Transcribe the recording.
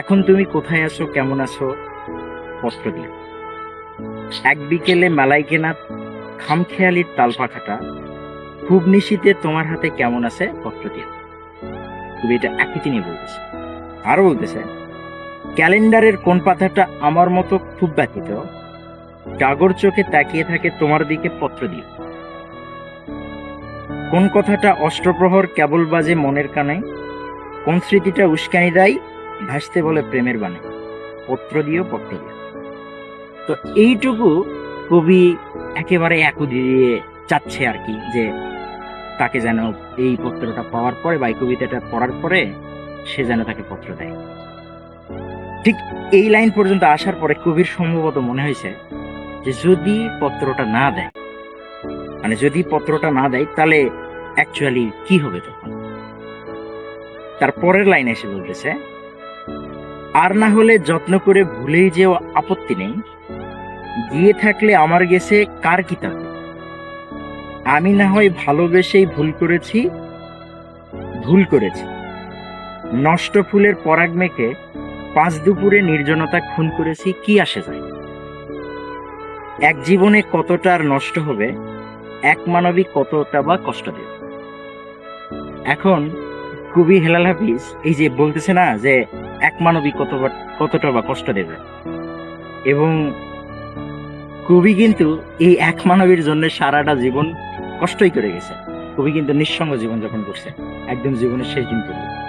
এখন তুমি কোথায় আছো? কেমন আছো? পত্র দিও এক বিকেলে মালাই কেনা খামখেয়ালির তাল পাখাটা খুব নিশীতে তোমার হাতে কেমন আছে? পত্র দিও তুমি এটা একই তিনি বলতেছে। আরও বলতেছে, ক্যালেন্ডারের কোন পাতাটা আমার মতো খুব ব্যথিত? ডাগর চোখে তাকিয়ে থাকে তোমার দিকে পত্র দিও কোন কথাটা অষ্টপ্রহর কেবল বাজে মনের কানে? কোন স্মৃতিটা উস্কানি দেয় ভাসতে বলে প্রেমের বাণী, পত্র দিও পত্র দিও তো এইটুকু কবি একেবারে একু দিয়ে চাচ্ছে আর কি যে তাকে যেন এই পত্রটা পাওয়ার পরে বা এই কবিতাটা পড়ার পরে সে যেন তাকে পত্র দেয়। ঠিক এই লাইন পর্যন্ত আসার পরে কবির সম্ভবত মনে হয়েছে যে যদি পত্রটা না দেয় মানে যদি পত্রটা না দেয়, তাহলে অ্যাকচুয়ালি কি হবে তখন? তার পরের লাইনে এসে বলতেছে আর না হলে যত্ন করে ভুলেই যেও আপত্তি নেই। গিয়ে থাকলে আমার গেছে কার কিতাব? আমি না হয় ভালোবেসেই ভুল করেছি ভুল করেছি। নষ্ট ফুলের পরাগ মেখে পাঁচ দুপুরে নির্জনতা খুন করেছি, কি আসে যায়? এক জীবনে কতটা আর নষ্ট হবে, এক মানবিক কতটা বা কষ্ট দেবে? এখন কবি হেলাল হাফিজ এই যে বলতেছে না যে এক মানবী কত কতটা বা কষ্ট দেবে? এবং কবি কিন্তু এই এক মানবীর জন্য সারাটা জীবন কষ্টই করে গেছে। কবি কিন্তু নিঃসঙ্গ জীবনযাপন করছে। একদম জীবনের শেষ দিন পর্যন্ত।